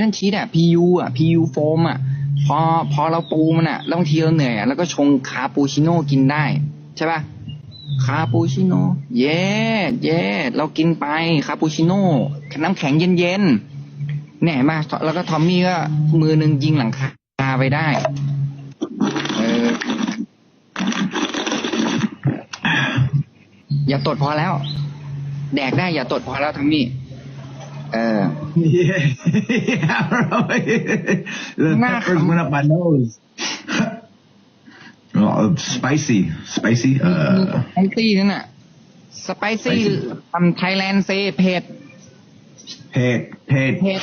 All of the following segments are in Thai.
นั่นชีสอะ PU อะ PU โฟมอะพอพอเราปูมันอะแล้วบางทีเราเหนื่อยอะแล้วก็ชงคาปูชิโน่กินได้ใช่ปะคาปูชิโน่เย่เย่เรากินไปคาปูชิโน่น้ำแข็งเย็นๆเนี่ยเห็นปะแล้วก็ทอมมี่ก็มือหนึ่งยิงหลังคาไปได้เอออย่าตดพอแล้ว แดกได้อย่าตดพอแล้วทอมมี่ เออ Yeah, yeah, bro. the Nah. peppers went up my nose. oh, spicy, spicy. ส Uh, ไปซี่นั่นน่ะสไปซี่ Spicy ทำไทยแลนด์เซเผ็ด head, head. เผ็ด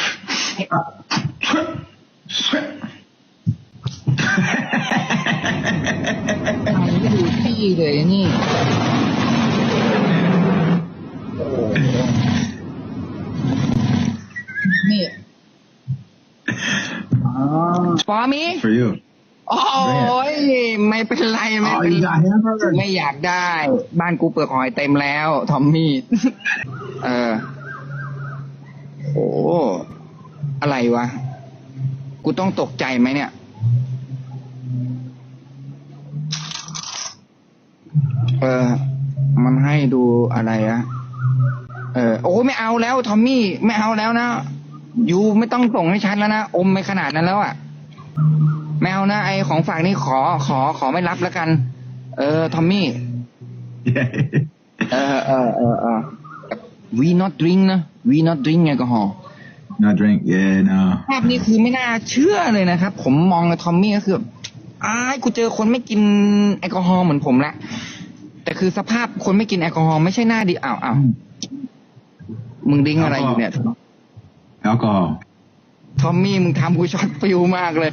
เผ็ดทำไม่ดูที่เลยนี่โอ้โหนี่ อ๋อปอมี For you. โอ้ยไม่เป็นไรไม่ Oh, เป็น you ไร got hamburger? ไม่อยากได้ บ้านกูเปลือกหอยเต็มแล้ว ทอมมี่ เออโอ้อะไรวะ กูต้องตกใจไหมเนี่ย เออ มันให้ดูอะไรอะเออ โอ้ไม่เอาแล้ว ทอมมี่ ไม่เอาแล้วนะ ยูไม่ต้องส่งให้ฉันแล้วนะ อมไปขนาดนั้นแล้วอะไม่เอานะ ไอของฝากนี่ขอขอขอไม่รับแล้วกัน เออ ทอมมี่ Yeah. เออเออเออเออ we not drink นะ we not drink แอลกอฮอล์ no drink. Yeah, no. ภาพนี้คือไม่น่าเชื่อเลยนะครับ ผมมองกับทอมมี่ก็คือแบบอ้ายกูเจอคนไม่กินแอลกอฮอล์เหมือนผมละ แต่คือสภาพคนไม่กินแอลกอฮอล์ไม่ใช่หน้าดีอ้าวอ้าวมึงดิ้งอะไรอยู่เนี่ย แล้วก็ทอมมี่มึงทำกูช็อตฟิลมากเลย